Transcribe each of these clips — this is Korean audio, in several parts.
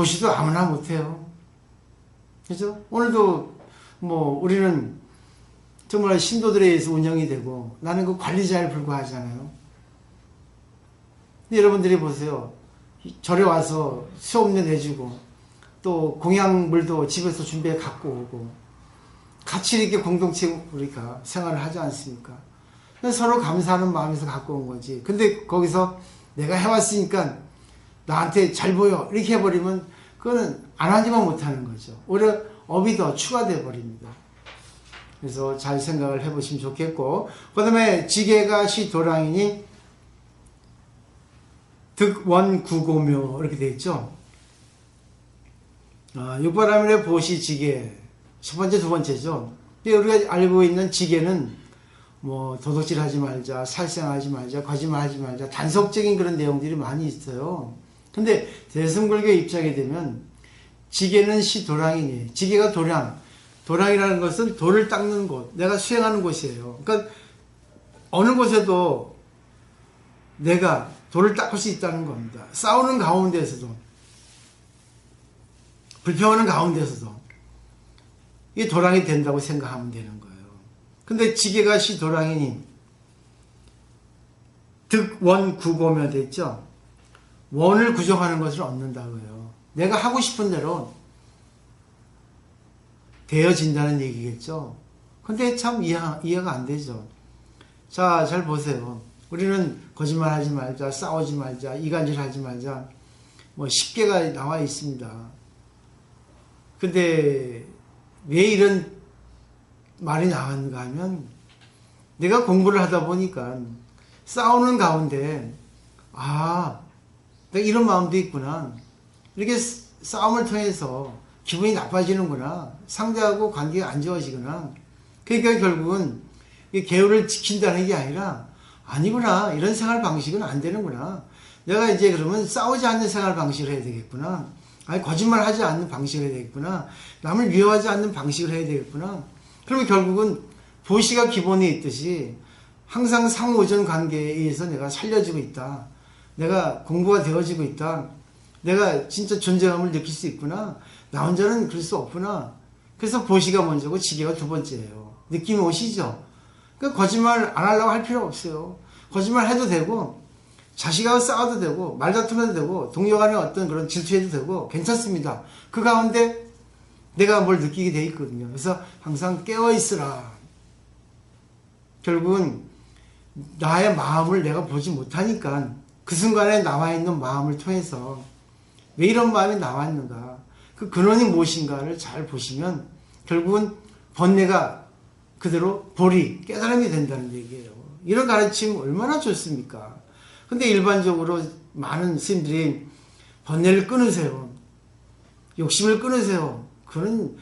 보시도 아무나 못해요. 그죠? 오늘도 뭐 우리는 정말 신도들에 의해서 운영이 되고 나는 그 관리자에 불과하잖아요. 여러분들이 보세요. 절에 와서 수업료 내주고 또 공양물도 집에서 준비해 갖고 오고 같이 이렇게 공동체 우리가 생활을 하지 않습니까? 서로 감사하는 마음에서 갖고 온 거지. 근데 거기서 내가 해왔으니까 나한테 잘 보여 이렇게 해버리면 그거는 안 하지만 못하는 거죠. 오히려 업이 더 추가돼 버립니다. 그래서 잘 생각을 해보시면 좋겠고 그 다음에 지게가 시도랑이니 득원구고묘 이렇게 돼 있죠. 아, 육바라밀의 보시지게 첫 번째 두 번째죠. 우리가 알고 있는 지게는 뭐 도둑질하지 말자, 살생하지 말자, 거짓말하지 말자 단속적인 그런 내용들이 많이 있어요. 근데 대승불교 입장이 되면 지게는 시 도량이니 지게가 도량 도량이라는 것은 돌을 닦는 곳 내가 수행하는 곳이에요. 그러니까 어느 곳에도 내가 돌을 닦을 수 있다는 겁니다. 싸우는 가운데서도 불평하는 가운데서도 이게 도랑이 된다고 생각하면 되는 거예요. 근데 지게가 시 도랑이니 득원 구고면 됐죠. 원을 구정하는 것을 얻는다고요. 내가 하고 싶은 대로 되어진다는 얘기겠죠. 근데 참 이해, 이해가 안 되죠. 자, 잘 보세요. 우리는 거짓말 하지 말자, 싸우지 말자, 이간질 하지 말자, 뭐 10개가 나와 있습니다. 근데 왜 이런 말이 나왔는가 하면 내가 공부를 하다 보니까 싸우는 가운데 아, 이런 마음도 있구나. 이렇게 싸움을 통해서 기분이 나빠지는구나. 상대하고 관계가 안 좋아지구나. 그러니까 결국은 계율을 지킨다는 게 아니라 아니구나. 이런 생활 방식은 안 되는구나. 내가 이제 그러면 싸우지 않는 생활 방식을 해야 되겠구나. 아니, 거짓말 하지 않는 방식을 해야 되겠구나. 남을 미워하지 않는 방식을 해야 되겠구나. 그러면 결국은 보시가 기본에 있듯이 항상 상호전 관계에 의해서 내가 살려지고 있다. 내가 공부가 되어지고 있다. 내가 진짜 존재감을 느낄 수 있구나. 나 혼자는 그럴 수 없구나. 그래서 보시가 먼저고 지게가 두 번째예요. 느낌이 오시죠? 그러니까 거짓말 안 하려고 할 필요 없어요. 거짓말 해도 되고, 자식하고 싸워도 되고, 말다툼해도 되고, 동료 간에 어떤 그런 질투해도 되고, 괜찮습니다. 그 가운데 내가 뭘 느끼게 돼 있거든요. 그래서 항상 깨어 있으라. 결국은 나의 마음을 내가 보지 못하니까 그 순간에 나와 있는 마음을 통해서 왜 이런 마음이 나왔는가. 그 근원이 무엇인가를 잘 보시면 결국은 번뇌가 그대로 볼이 깨달음이 된다는 얘기예요. 이런 가르침 얼마나 좋습니까? 근데 일반적으로 많은 스님들이 번뇌를 끊으세요. 욕심을 끊으세요. 그런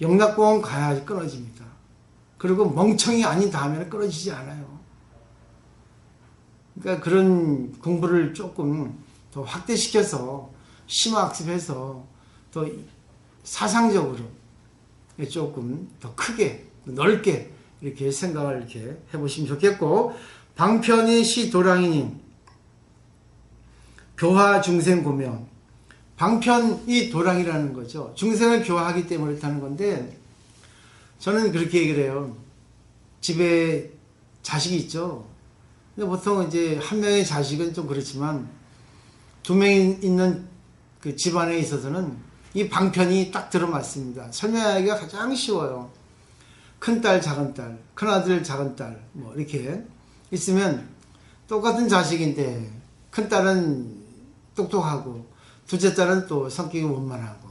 영락공원 가야 끊어집니다. 그리고 멍청이 아닌 다음에는 끊어지지 않아요. 그러니까 그런 공부를 조금 더 확대시켜서 심화학습해서 더 사상적으로 조금 더 크게 넓게 이렇게 생각을 이렇게 해보시면 좋겠고 방편이 시도랑이님 교화 중생 고명 방편이 도랑이라는 거죠. 중생을 교화하기 때문에 그렇다는 건데 저는 그렇게 얘기를 해요. 집에 자식이 있죠. 근데 보통 이제 한 명의 자식은 좀 그렇지만 두 명이 있는 그 집안에 있어서는 이 방편이 딱 들어맞습니다. 설명하기가 가장 쉬워요. 큰딸, 작은딸, 큰아들, 작은딸, 뭐, 이렇게 있으면 똑같은 자식인데, 큰딸은 똑똑하고, 둘째 딸은 또 성격이 원만하고,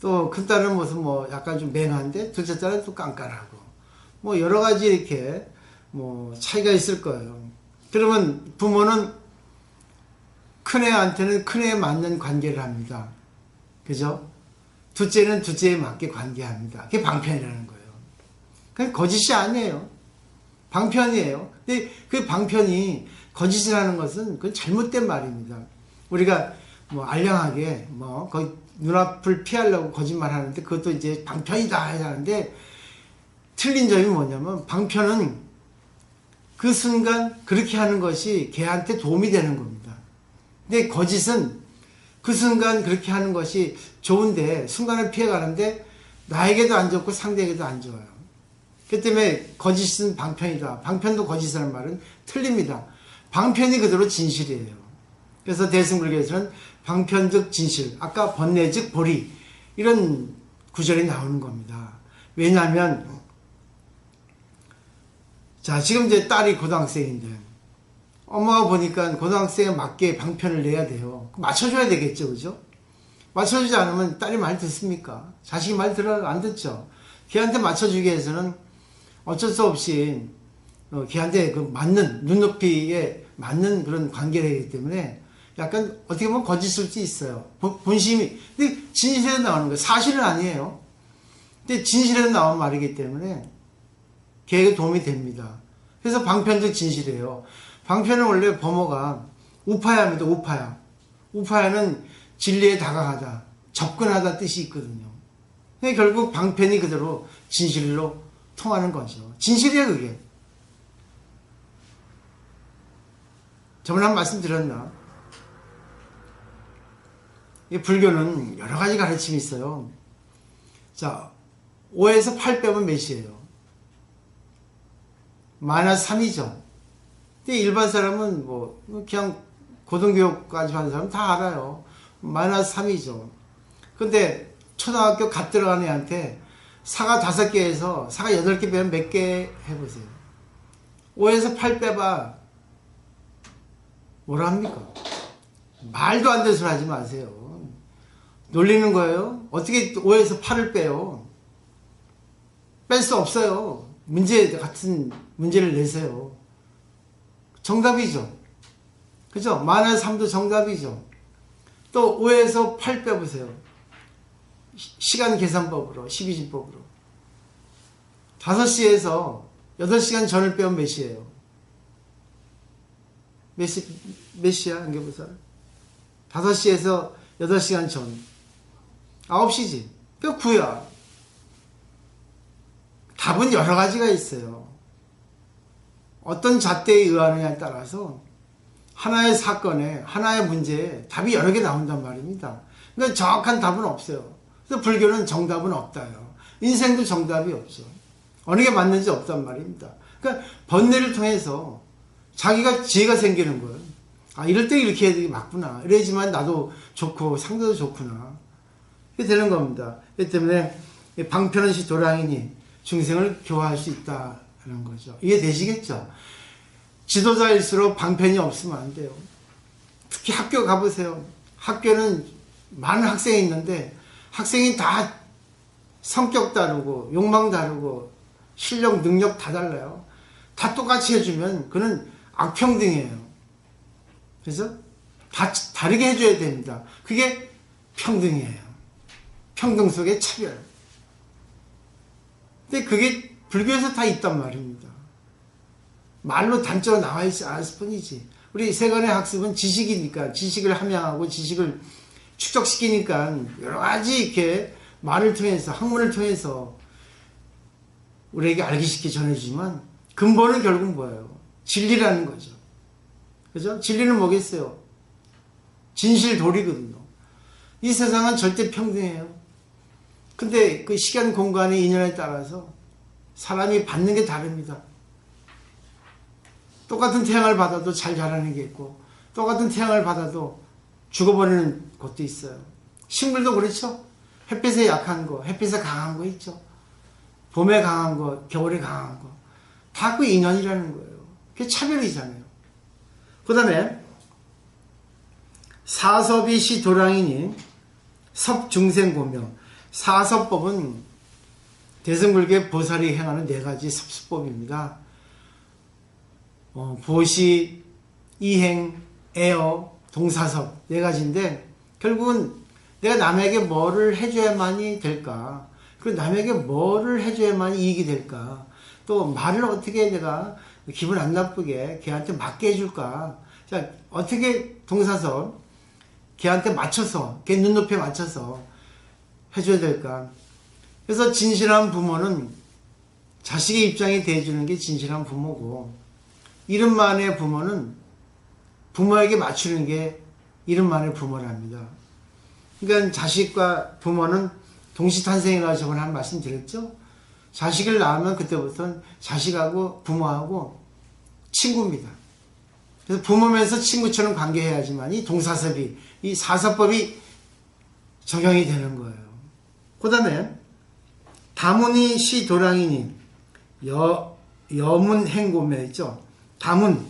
또 큰딸은 무슨 뭐 약간 좀 맹한데, 둘째 딸은 또 깐깐하고, 뭐 여러 가지 이렇게 뭐 차이가 있을 거예요. 그러면 부모는 큰애한테는 큰애에 맞는 관계를 합니다. 그죠? 둘째는 둘째에 맞게 관계합니다. 그게 방편이라는 거예요. 그게 거짓이 아니에요. 방편이에요. 근데 그 방편이 거짓이라는 것은 그건 잘못된 말입니다. 우리가 뭐 알량하게 뭐 거의 눈앞을 피하려고 거짓말 하는데 그것도 이제 방편이다 하는데 틀린 점이 뭐냐면 방편은 그 순간 그렇게 하는 것이 걔한테 도움이 되는 겁니다. 근데 거짓은 그 순간 그렇게 하는 것이 좋은데 순간을 피해가는데 나에게도 안 좋고 상대에게도 안 좋아요. 그 때문에 거짓은 방편이다. 방편도 거짓이라는 말은 틀립니다. 방편이 그대로 진실이에요. 그래서 대승불교에서는 방편즉 진실, 아까 번뇌즉 보리 이런 구절이 나오는 겁니다. 왜냐하면 자 지금 제 딸이 고등학생인데 엄마가 보니까 고등학생에 맞게 방편을 내야 돼요. 맞춰줘야 되겠죠, 그죠? 맞춰주지 않으면 딸이 말 듣습니까? 자식이 말 들어 안 듣죠. 걔한테 맞춰주기 위해서는 어쩔 수 없이 어, 걔한테 그 맞는 눈높이에 맞는 그런 관계를 하기 때문에 약간 어떻게 보면 거짓일 수 있어요. 본- 본심이 근데 진실에서 나오는 거예요. 사실은 아니에요. 근데 진실에서 나온 말이기 때문에 걔에게 도움이 됩니다. 그래서 방편적 진실이에요. 방편은 원래 범어가 우파야입니다. 우파야. 우파야는 진리에 다가가다, 접근하다 뜻이 있거든요. 결국 방편이 그대로 진실로 통하는 거죠. 진실이에요, 그게. 저번에 한 말씀 드렸나? 이 불교는 여러 가지 가르침이 있어요. 자, 5에서 8 빼면 몇이에요? 마이너스 3이죠. 근데 일반 사람은 뭐, 그냥 고등교육까지 하는 사람 다 알아요. 마이너스 3이죠. 근데 초등학교 갓 들어간 애한테 사가 5개에서 사가 8개 빼면 몇 개 해보세요. 5에서 8 빼봐. 뭐라 합니까? 말도 안 되는 소리 하지 마세요. 놀리는 거예요? 어떻게 5에서 8을 빼요? 뺄 수 없어요. 문제 같은 문제를 내세요. 정답이죠. 그죠? 마이너스 3도 정답이죠. 또 5에서 8 빼보세요. 시- 시간 계산법으로, 12진법으로. 5시에서 8시간 전을 빼면 몇 시예요? 몇 시, 몇 시야, 안겨보사? 5시에서 8시간 전. 9시지. 그 9야. 답은 여러 가지가 있어요. 어떤 잣대에 의하느냐에 따라서 하나의 사건에, 하나의 문제에 답이 여러 개 나온단 말입니다. 그러니까 정확한 답은 없어요. 그래서 불교는 정답은 없다요. 인생도 정답이 없어. 어느 게 맞는지 없단 말입니다. 그러니까 번뇌를 통해서 자기가 지혜가 생기는 거예요. 아, 이럴 때 이렇게 해야 되게 맞구나. 이래야지만 나도 좋고 상대도 좋구나. 이게 되는 겁니다. 그렇기 때문에 방편한시 도량이니 중생을 교화할 수 있다는 거죠. 이해 되시겠죠? 지도자일수록 방편이 없으면 안 돼요. 특히 학교 가보세요. 학교는 많은 학생이 있는데 학생이 다 성격 다르고 욕망 다르고 실력 능력 다 달라요. 다 똑같이 해주면 그는 악평등이에요. 그래서 다 다르게 해줘야 됩니다. 그게 평등이에요. 평등 속에 차별. 근데 그게 불교에서 다 있단 말입니다. 말로 단적으로 나와 있지 않을 뿐이지. 우리 세간의 학습은 지식이니까 지식을 함양하고 지식을 축적시키니까 여러 가지 이렇게 말을 통해서 학문을 통해서 우리에게 알기 쉽게 전해주지만 근본은 결국 뭐예요? 진리라는 거죠. 그죠? 진리는 뭐겠어요? 진실 도리거든요. 이 세상은 절대 평등해요. 근데 그 시간 공간의 인연에 따라서 사람이 받는 게 다릅니다. 똑같은 태양을 받아도 잘 자라는 게 있고 똑같은 태양을 받아도 죽어버리는 것도 있어요. 식물도 그렇죠. 햇빛에 약한 거, 햇빛에 강한 거 있죠. 봄에 강한 거, 겨울에 강한 거. 다 그 인연이라는 거예요. 그게 차별이잖아요. 그 다음에 사섭이 시 도량이니 섭중생고며 사섭법은 대승불교의 보살이 행하는 네 가지 섭수법입니다. 어, 보시, 이행, 애어, 동사섭 네 가지인데 결국은 내가 남에게 뭐를 해줘야만이 될까? 그리고 남에게 뭐를 해줘야만 이익이 될까? 또 말을 어떻게 내가 기분 안 나쁘게 걔한테 맞게 해줄까? 자, 어떻게 동사섭 걔한테 맞춰서 걔 눈높이에 맞춰서 해줘야 될까? 그래서 진실한 부모는 자식의 입장이 돼주는 게 진실한 부모고 이름만의 부모는 부모에게 맞추는 게 이름만의 부모랍니다. 그러니까 자식과 부모는 동시 탄생이라고 저번에 한 말씀 드렸죠? 자식을 낳으면 그때부터는 자식하고 부모하고 친구입니다. 그래서 부모면서 친구처럼 관계해야지만 이 동사섭이, 이 사서법이 적용이 되는 거예요. 그 다음에 다문이 시 도랑이니 여, 여문 행고매 있죠? 다문.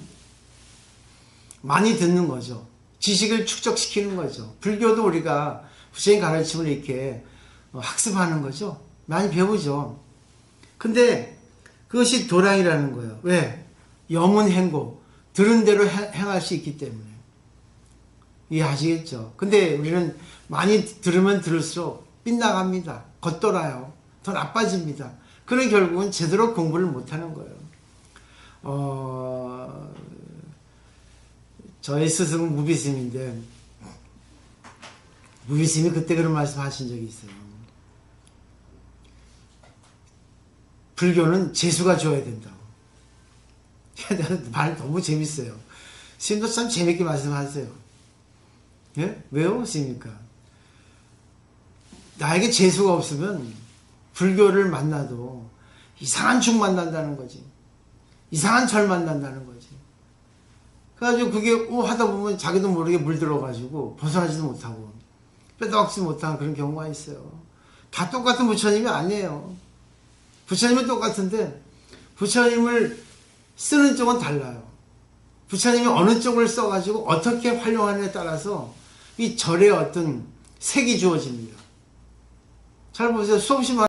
많이 듣는 거죠. 지식을 축적시키는 거죠. 불교도 우리가 부처님 가르침을 이렇게 어, 학습하는 거죠. 많이 배우죠. 근데 그것이 도랑이라는 거예요. 왜? 여문 행고. 들은 대로 행- 행할 수 있기 때문에. 이해하시겠죠? 근데 우리는 많이 들으면 들을수록 빗나갑니다. 겉돌아요. 더 나빠집니다. 그런 결국은 제대로 공부를 못하는 거예요. 어, 저희 스승은 무비스님인데, 무비스님이 그때 그런 말씀 하신 적이 있어요. 불교는 재수가 줘야 된다고. 말 너무 재밌어요. 스님도 참 재밌게 말씀하세요. 예? 왜요? 스님니까? 나에게 재수가 없으면 불교를 만나도 이상한 축 만난다는 거지. 이상한 절 만난다는 거지. 그래가지고 그게 오 하다 보면 자기도 모르게 물들어가지고 벗어나지도 못하고 빼도박지 못하는 그런 경우가 있어요. 다 똑같은 부처님이 아니에요. 부처님은 똑같은데 부처님을 쓰는 쪽은 달라요. 부처님이 어느 쪽을 써가지고 어떻게 활용하느냐에 따라서 이 절의 어떤 색이 주어집니다. 잘 보세요. 수없이 많은